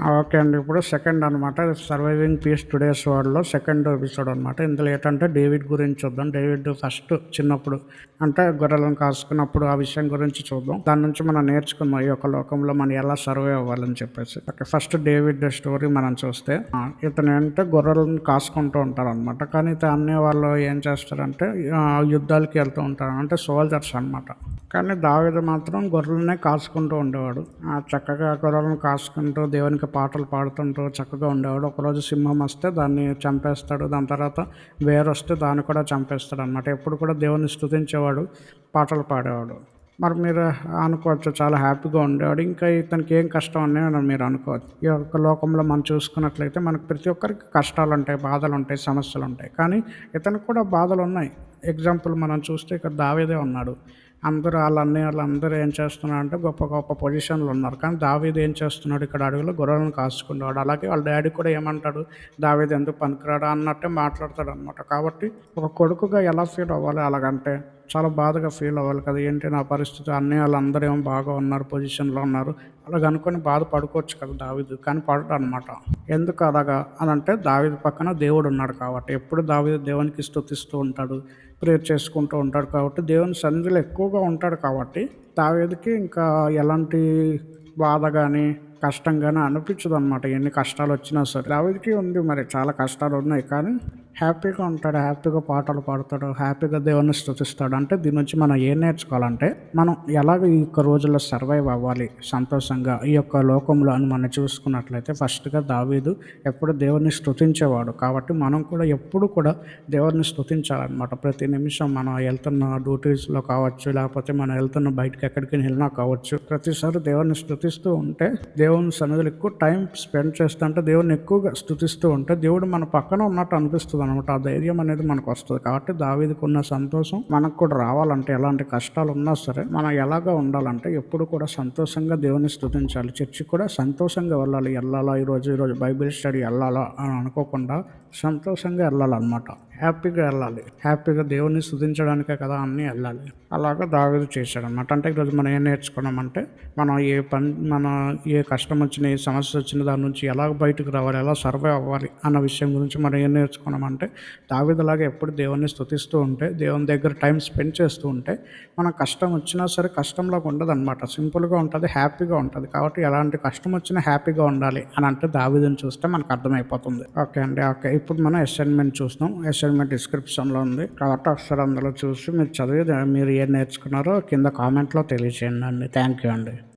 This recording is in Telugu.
ఓకే అండి. ఇప్పుడు సెకండ్ అనమాట సర్వైవింగ్ పీస్ టుడేస్ వరల్డ్లో సెకండ్ ఎపిసోడ్ అనమాట ఇందులో ఏంటంటే డేవిడ్ గురించి చూద్దాం. డేవిడ్ ఫస్ట్ చిన్నప్పుడు అంటే గొర్రెలను కాసుకున్నప్పుడు ఆ విషయం గురించి చూద్దాం. దాని నుంచి మనం నేర్చుకుందాం ఈ యొక్క లోకంలో మనం ఎలా సర్వే అవ్వాలని చెప్పేసి. ఓకే ఫస్ట్ డేవిడ్ స్టోరీ మనం చూస్తే ఇతను ఏంటంటే గొర్రెలను కాసుకుంటూ ఉంటారు అనమాట కానీ ఇతను అన్ని వాళ్ళు ఏం చేస్తారంటే ఆ, యుద్ధాలకి వెళ్తూ ఉంటారు. అంటే సోల్జర్స్ అన్నమాట. కానీ దావిద మాత్రం గొర్రెలనే కాసుకుంటూ ఉండేవాడు. ఆ చక్కగా గొర్రెలను కాసుకుంటూ ఇంకా పాటలు పాడుతుంటూ చక్కగా ఉండేవాడు. ఒకరోజు సింహం వస్తే దాన్ని చంపేస్తాడు. దాని తర్వాత వేరు వస్తే దాన్ని కూడా చంపేస్తాడు అనమాట ఎప్పుడు కూడా దేవుని స్థుతించేవాడు పాటలు పాడేవాడు. మరి మీరు అనుకోవచ్చు చాలా హ్యాపీగా ఉండేవాడు. ఇంకా ఇతనికి ఏం కష్టం అని మీరు అనుకోవచ్చు. ఈ యొక్క లోకంలో మనం చూసుకున్నట్లయితే మనకు ప్రతి ఒక్కరికి కష్టాలు ఉంటాయి బాధలు ఉంటాయి సమస్యలు ఉంటాయి కానీ ఇతనికి కూడా బాధలు ఉన్నాయి ఎగ్జాంపుల్ మనం చూస్తే ఇక్కడ దావేదే ఉన్నాడు. అందరూ వాళ్ళన్నీ వాళ్ళందరూ ఏం చేస్తున్నారు అంటే గొప్ప గొప్ప పొజిషన్లు ఉన్నారు. కానీ దావీది ఏం చేస్తున్నాడు? ఇక్కడ అడవిలో గొర్రెలను కాసుకున్నాడు అలాగే వాళ్ళ డాడీ కూడా ఏమంటాడు? దావీది ఎందుకు పనికిరాడా? అన్నట్టే మాట్లాడతాడు అనమాట కాబట్టి ఒక కొడుకుగా ఎలా ఫీల్ అవ్వాలి అలాగంటే? చాలా బాధగా ఫీల్ అవ్వాలి కదా ఏంటి నా పరిస్థితి? అన్నీ వాళ్ళందరూ ఏమో బాగా ఉన్నారు పొజిషన్లో ఉన్నారు. అలాగ అనుకొని బాధ పడుకోవచ్చు కదా దావీదు కానీ పడటం అనమాట ఎందుకు అలాగా అని అంటే దావిదు పక్కన దేవుడు ఉన్నాడు కాబట్టి. ఎప్పుడు దావిదు దేవునికి స్తుతిస్తూ ఉంటాడు ప్రేయర్ చేసుకుంటూ ఉంటాడు కాబట్టి దేవుని సన్నిధిలో ఎక్కువగా ఉంటాడు కాబట్టి దావీదుకి ఇంకా ఎలాంటి బాధ కానీ కష్టం కానీ అనిపించదు అనమాట ఎన్ని కష్టాలు వచ్చినా సరే. దావేదికి ఉంది మరి చాలా కష్టాలు ఉన్నాయి కానీ హ్యాపీగా ఉంటాడు హ్యాపీగా పాటలు పాడతాడు హ్యాపీగా దేవుని స్తుతిస్తాడు. అంటే దీని నుంచి మనం ఏం నేర్చుకోవాలంటే మనం ఎలాగ ఈ యొక్క రోజుల్లో సర్వైవ్ అవ్వాలి సంతోషంగా? ఈ యొక్క లోకంలో అని మనం చూసుకున్నట్లయితే ఫస్ట్గా దావీదు ఎప్పుడు దేవుని స్తుతించేవాడు. కాబట్టి మనం కూడా ఎప్పుడు కూడా దేవుని స్తుతించాలన్నమాట. ప్రతి నిమిషం మనం వెళ్తున్న డ్యూటీస్లో కావచ్చు లేకపోతే మనం వెళ్తున్న బయటకు ఎక్కడికి వెళ్ళినా కావచ్చు ప్రతిసారి దేవుని స్తుతిస్తూ ఉంటే దేవుని సన్నిధిలో ఎక్కువ టైం స్పెండ్ చేస్తుంటే దేవుని ఎక్కువగా స్తుతిస్తూ ఉంటే దేవుడు మన పక్కన ఉన్నట్టు అనిపిస్తుంది. అనమాట ఆ ధైర్యం అనేది మనకు వస్తుంది. కాబట్టి దావీదికి ఉన్న సంతోషం మనకు కూడా రావాలంటే ఎలాంటి కష్టాలు ఉన్నా సరే మనం ఎలాగా ఉండాలంటే ఎప్పుడు కూడా సంతోషంగా దేవుని స్థుతించాలి. చర్చి కూడా సంతోషంగా వెళ్ళాలి. వెళ్ళాలా ఈరోజు ఈరోజు బైబిల్ స్టడీ వెళ్ళాలా అని అనుకోకుండా సంతోషంగా వెళ్ళాలన్నమాట. హ్యాపీగా వెళ్ళాలి. హ్యాపీగా దేవుని స్థుతించడానికే కదా అన్నీ వెళ్ళాలి. అలాగా దావేది చేశాడనమాట అంటే ఈరోజు మనం ఏం నేర్చుకున్నామంటే మనం ఏ పని మన ఏ కష్టం వచ్చినా ఏ సమస్య వచ్చిన దాని నుంచి ఎలా బయటకు రావాలి ఎలా సర్వే అవ్వాలి అన్న విషయం గురించి మనం ఏం నేర్చుకున్నామంటే దావీదులాగా ఎప్పుడు దేవుణ్ణి స్థుతిస్తూ ఉంటే దేవుని దగ్గర టైం స్పెండ్ చేస్తూ ఉంటే మన కష్టం వచ్చినా సరే కష్టంలాగా ఉండదు అనమాట సింపుల్గా ఉంటుంది హ్యాపీగా ఉంటుంది. కాబట్టి ఎలాంటి కష్టం వచ్చినా హ్యాపీగా ఉండాలి అని అంటే దావిదని చూస్తే మనకు అర్థమైపోతుంది. ఓకే అండి ఓకే. ఇప్పుడు మనం అసైన్మెంట్ చూస్తాం. అసైన్మెంట్ డిస్క్రిప్షన్లో ఉంది. కాబట్టి ఒకసారి అందులో చూసి మీరు చదివి మీరు ఏం నేర్చుకున్నారో కింద కామెంట్లో తెలియచేయండి అండి. థ్యాంక్ యూ అండి.